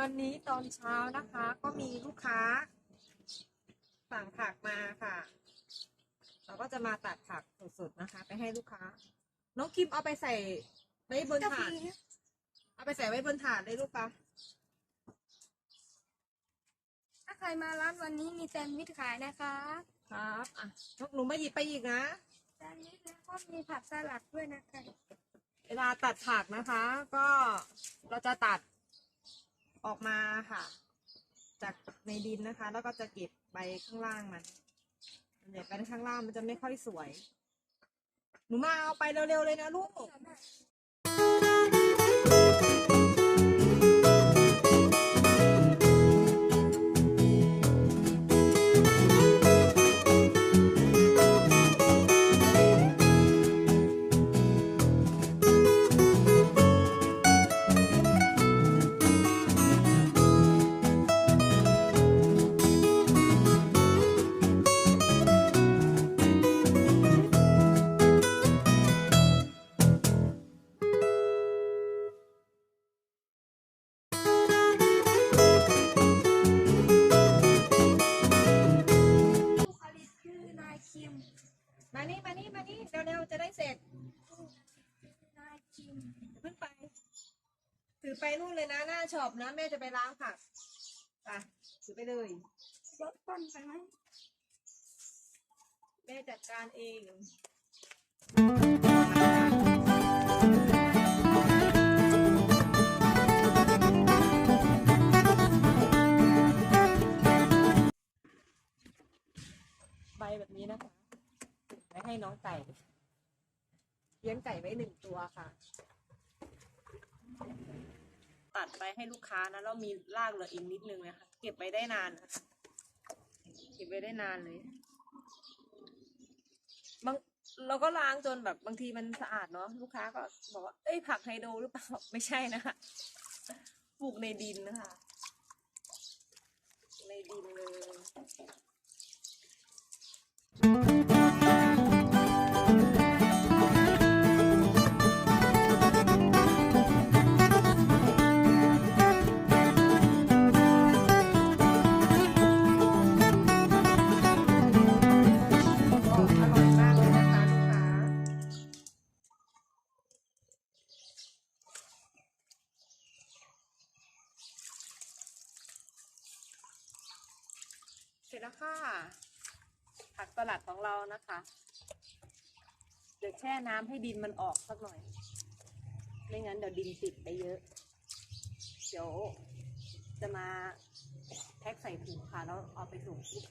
วันนี้ตอนเช้านะคะ ก็มีลูกค้า สั่งผักมาค่ะ เราก็จะมาตัดผักสดๆนะคะ ไปให้ลูกค้า น้องคิมเอาไปใส่ไว้บนถาดเอาไปใส่ไว้บนถาดเลยลูกปะถ้าใครมาร้านวันนี้มีแซนด์วิชขายนะคะ ครับอะน้องหนูมาหยิบไปอีกนะแซนด์วิชแล้วก็มีผักสลัดด้วยนะคะ เวลาตัดผักนะคะ ก็เราจะตัดออกมาค่ะ จาก ในดินนะคะ แล้วก็จะเก็บใบข้างล่างมันเนี่ยใบข้างล่างมันจะไม่ค่อยสวย หนูมาเอาไปเร็วๆเลยนะลูก มานี่มานี่มานี่เร็วๆจะได้เสร็จนายคิมอย่าเพิ่งไป ถือไปนู่นเลยนะหน้าช็อปนะแม่จะไปล้างผักไปถือไปเลยรถต้นไปไหมแม่จัดการเองใบแบบนี้นะคะไว้ ให้น้องไก่เลี้ยงไก่ไว้หนึ่งตัวค่ะ ตัดไปให้ลูกค้านะแล้วมีรากเหลืออีกนิดนึงนะคะเก็บไว้ได้นานนะคะเก็บไว้ได้นานเลยบางเราก็ล้างจนแบบบางทีมันสะอาดเนาะลูกค้าก็บอกว่าเอ้ยผักไฮโดรหรือเปล่าไม่ใช่นะคะปลูกในดินนะคะ เสร็จแล้วค่ะ ผักสลัดของเรานะคะเดี๋ยวแช่น้ำให้ดินมันออกสักหน่อย ไม่งั้นเดี๋ยวดินติดไปเยอะ เดี๋ยวจะมาแพ็คใส่ถุงค่ะแล้วเอาไปส่งลูก